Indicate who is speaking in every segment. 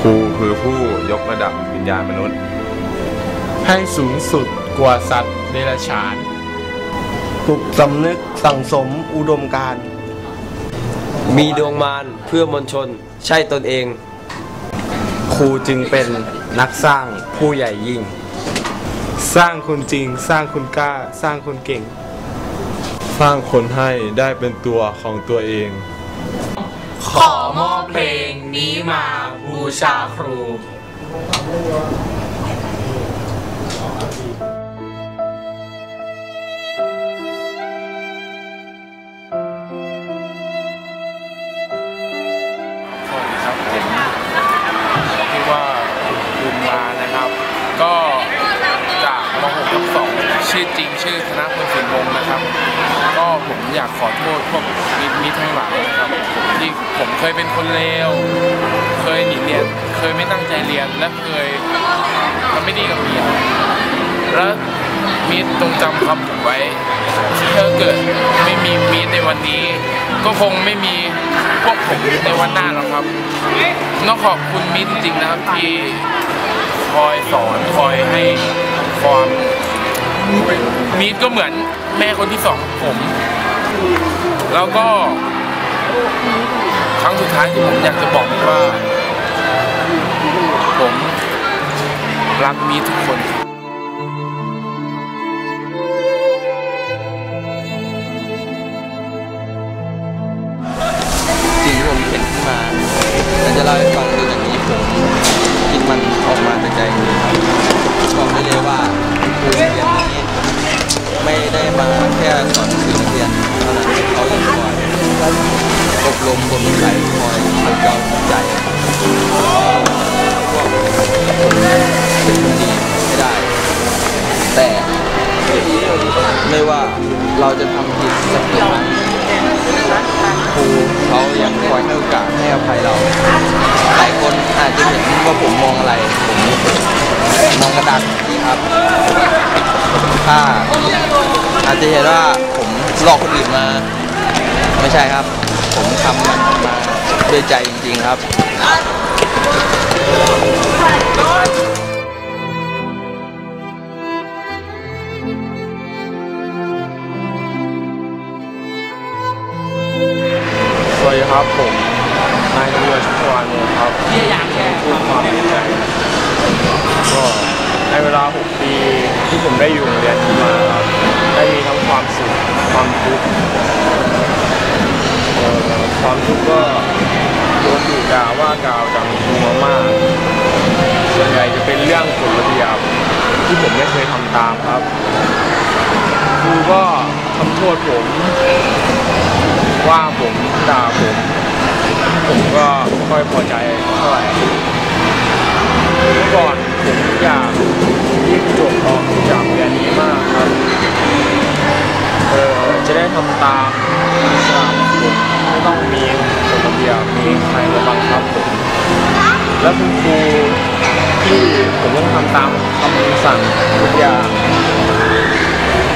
Speaker 1: ครูคือผู้ยกระดับวิญญาณมนุษย์
Speaker 2: ให้สูงสุดกว่าสัตว์เดรัจฉาน
Speaker 3: ปลุกสำนึกสั่งสมอุดมการณ์
Speaker 4: มีดวงมารเพื่อมวลชน ใช่ตนเอง ครูจึงเป็นนักสร้างผู้ใหญ่ยิ่ง
Speaker 2: สร้างคนจริง สร้างคนกล้า สร้างคนเก่ง
Speaker 3: สร้างคนให้ได้เป็นตัวของตัวเอง
Speaker 5: ขอมอบเพลงนี้มาบูชาครู
Speaker 2: สวัสดีครับผมที่ว่าบุญมานะครับก็จากม .6 ทับ2ชื่อจริงชื่อธนพลสินวงนะครับ อยากขอโทษพวกมิตรมิตรทั้งหลายนะครับที่ผมเคยเป็นคนเลวเคยหนีเรียน เคยไม่ตั้งใจเรียนและเคยทำไม่ดีกับเมียและมิตรงจำคำผมไว้ถ้าเกิดไม่มีมิตรในวันนี้ ก็คงไม่มีพวกผมในวันหน้าหรอกครับต้องขอบคุณมิตรจริงๆนะครับที่คอยสอนคอยให้ความมิตรก็เหมือนแม่คนที่สองของผม แล้วก็ครั้งสุดท้ายที่ผมอยากจะบอกว่า ผมรักมีทุกคน
Speaker 4: อกาสให้อภัยเราหลายคนอาจจะเห็นว่าผมมองอะไร ผมมองกระดาษนี้ครับถ้าอาจจะเห็นว่าผมหลอกคนอื่นมา ไม่ใช่ครับ ผมทำมันมาด้วยใจจริง ๆครับ
Speaker 2: สวัสดีครับผม วจชุมพรเนี่ยครับพูดความในใจก็ในเวลา 6 ปีที่ผมได้อยู่โรงเรียนมาครับได้มีทั้งความสุขความทุกข์ความทุกข์ก็โดนดุด่าว่ากล่าวจากครูมามาก ส่วนใหญ่จะเป็นเรื่องกฎระเบียบที่ผมไม่เคยทำตามครับครูก็ทำโทษผม ว่าผมด่าผม ผมก็ไม่ค่อยพอใจเท่าไหร่เมื่อก่อนผมอยากรีบจบออกจากเรียนนี้มากครับเออจะได้ทำตามสระผมไม่ต้องมีกฎระเบียบมีใครมาบังคับผมและคุณครูที่ผมต้องทำตามคำสั่งทุกอย่าง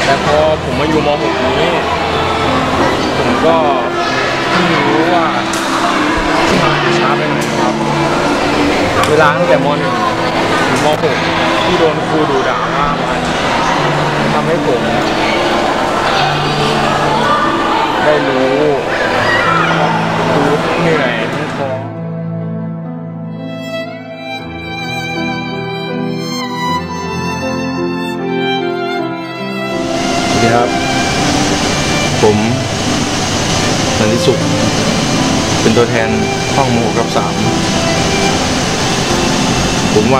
Speaker 2: แต่พอผมมาอยู่ม .6 นี้ ผมก็เพิ่งรู้ว่า เวลาตั้งแต่ม .1 ถึงม .6 ที่โดนครูดูด่ามากมันทำให้ผมได้รู้รู้เหนื่อย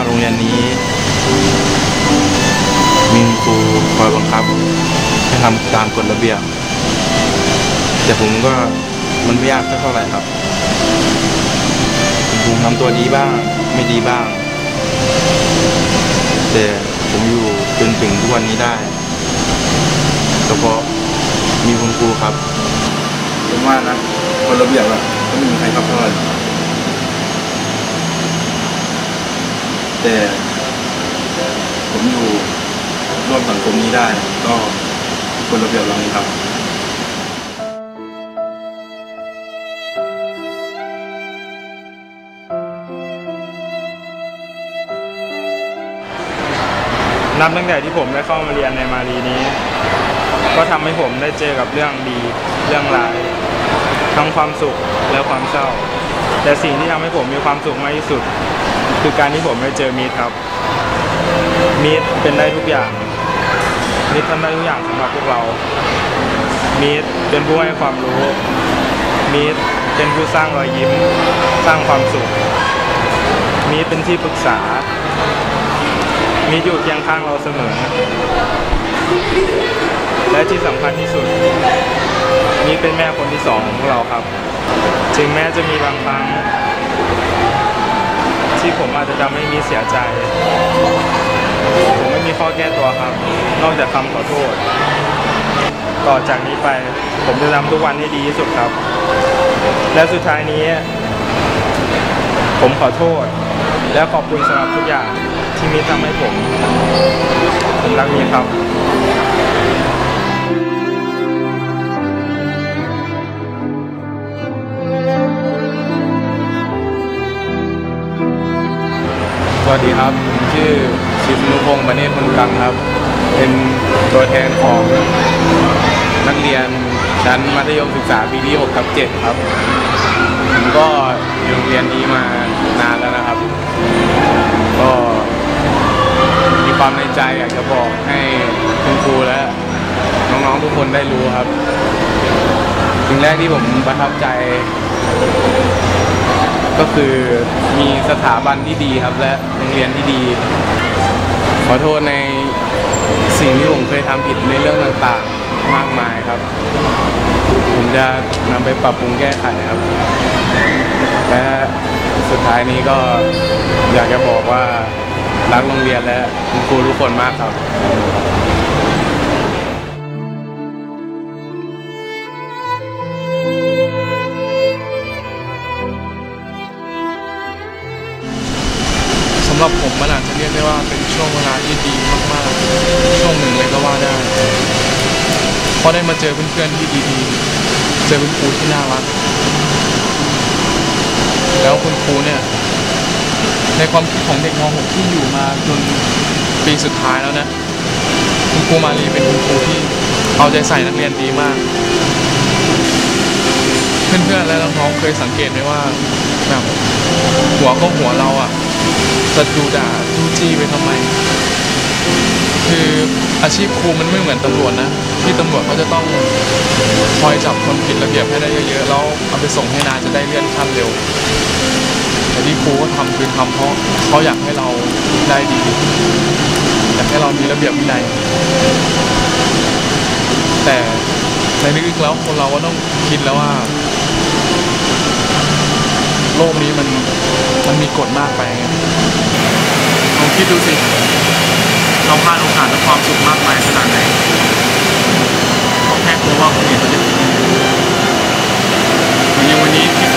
Speaker 1: โรงเรียนนี้ มีครูคอยบังคับให้ทำตามกฎระเบียบ แต่ผมก็มันไม่ยากสักเท่าไหร่ครับผมทำตัวดีบ้าง ไม่ดีบ้าง แต่ผมอยู่จนถึงทุกวันนี้ได้ก็เพราะมีคุณครูครับ
Speaker 6: ผมว่านะคนระเบียบอะก็ไม่มีใครครับเท่าไหร่ แต่ผมอยู่ร่วมสังคมนี้ได้ก็คนระเบียบเรานี้ครับ
Speaker 7: นับตั้งแต่ที่ผมได้เข้ามาเรียนในมารีนี้ ก็ทำให้ผมได้เจอกับเรื่องดีเรื่องร้ายทั้งความสุขและความเศร้า แต่สิ่งที่ทำให้ผมมีความสุขมากที่สุด คือการที่ผมได้เจอมีดครับมีดเป็นได้ทุกอย่างมีดทำได้ทุกอย่างสำหรับพวกเรา มีดเป็นผู้ให้ความรู้ มีดเป็นผู้สร้างรอยยิ้ม สร้างความสุข มีดเป็นที่ปรึกษา มีดอยู่เคียงข้างเราเสมอ และที่สำคัญที่สุด มีดเป็นแม่คนที่สองของเราครับ ถึงแม้จะมีบางครั้ง ที่ผมอาจจะทำให้มีเสียใจ ผมไม่มีข้อแก้ตัวครับ นอกจากคำขอโทษ ต่อจากนี้ไปผมจะทำทุกวันให้ดีที่สุดครับ และสุดท้ายนี้ ผมขอโทษ และขอบคุณสำหรับทุกอย่างที่มีทำให้ผม ผมรักมีครับ
Speaker 6: วัสดีครับ ชื่อชิสนุพงศ์บเนตรพลกังครับ เป็นตัวแทนของนักเรียนชั้นมัธยมศึกษาปีที่6กับ7ครับผมก็อยู่โรงเรียนนี้มานานแล้วนะครับ ก็มีความในใจอยากจะบอกให้คุณครูและน้องๆทุกคนได้รู้ครับสิ่งแรกที่ผมประทับใจ ก็คือมีสถาบันที่ดีครับและโรงเรียนที่ดี ขอโทษในสิ่งที่ผมเคยทำผิดในเรื่องต่างๆมากมายครับ ผมจะนำไปปรับปรุงแก้ไขครับ และสุดท้ายนี้ก็อยากจะบอกว่ารักโรงเรียนและคุณครูทุกคนมากครับ
Speaker 3: เพื่อนที่ดีๆ เจอคุณครูที่น่ารัก แล้วคุณครูเนี่ย ในความคิดของเด็กม .6 ที่อยู่มาจนปีสุดท้ายแล้วนะ คุณครูมาลีเป็นคุณครูที่เอาใจใส่นักเรียนดีมากเพื่อนๆและน้องๆเคยสังเกตไหมว่าแบบหัวก็หัวเราอะจะดูด่าจู้จี้ไปทำไม คืออาชีพครูมันไม่เหมือนตำรวจนะ ที่ตำรวจเขาจะต้องคอยจับคนผิดระเบียบให้ได้เยอะๆแล้วเอาไปส่งให้นาจะได้เลื่อนขั้นเร็วแต่ที่ครูก็ทำคือทำเพราะเขาอยากให้เราได้ดีอยากให้เรามีระเบียบวินัยแต่ในลึกๆแล้วคนเราก็ต้องคิดแล้วว่า โลกนี้มันมันมีกฎมากไปลองคิดดูสิเราพลาดโอกาสและความสุขมากมายขนาดไหน เพราะแค่ก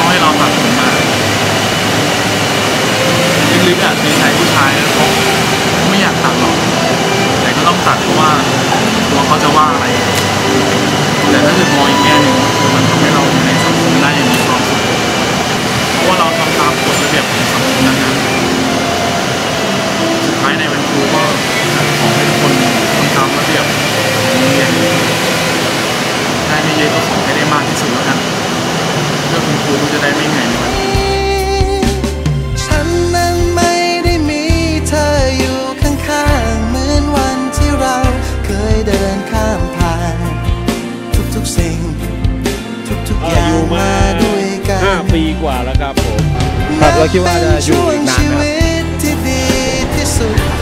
Speaker 3: ครับเราคิดว่าจะอยู่อีกนานไห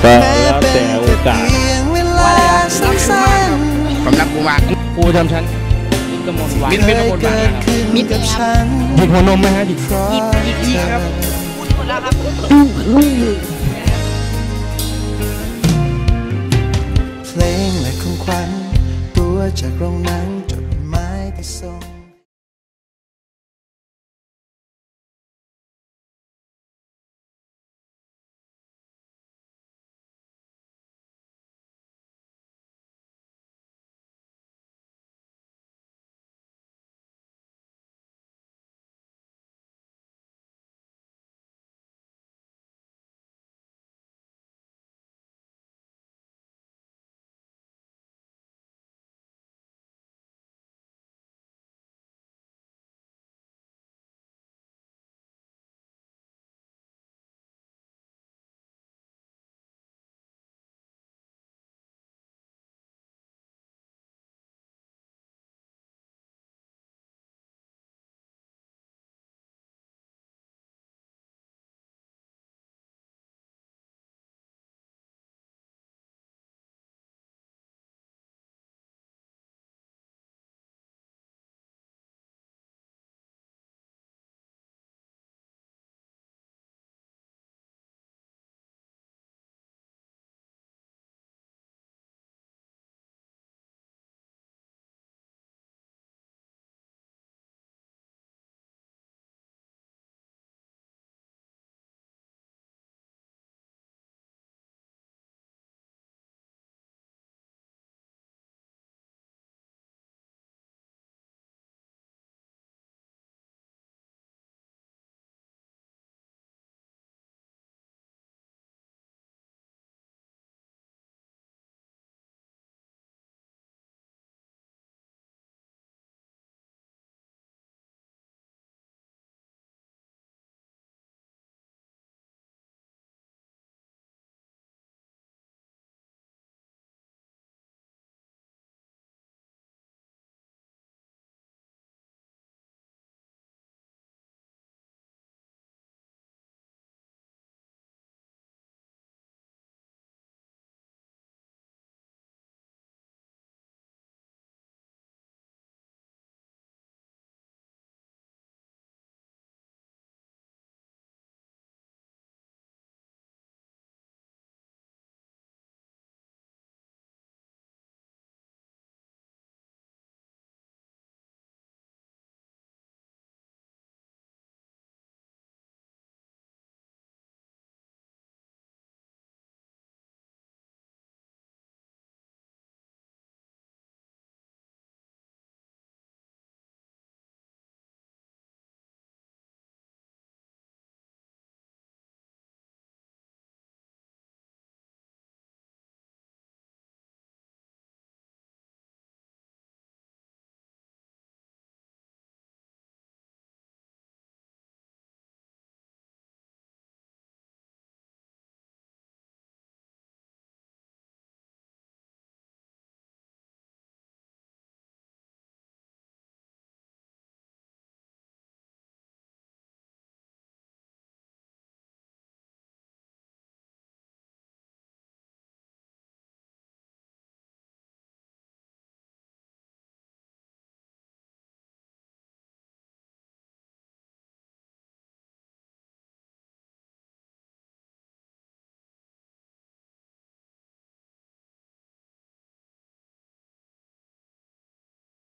Speaker 3: ครับก็แล้วแต่โอกาสว่าอะไรครับผมรักูว่าครูทำชั้นมิดกระมวลวานมิดกระมวลวานมิดครับยิบหัวน
Speaker 8: มไหมฮะยิบดิบดิ
Speaker 9: บครับคุณครับ
Speaker 8: เพล
Speaker 9: ง
Speaker 8: และ
Speaker 9: ขอ
Speaker 8: งขวั
Speaker 9: ญตัว
Speaker 8: จา
Speaker 9: กโร
Speaker 8: ง
Speaker 9: หนังจดห
Speaker 8: มายที่ส่ง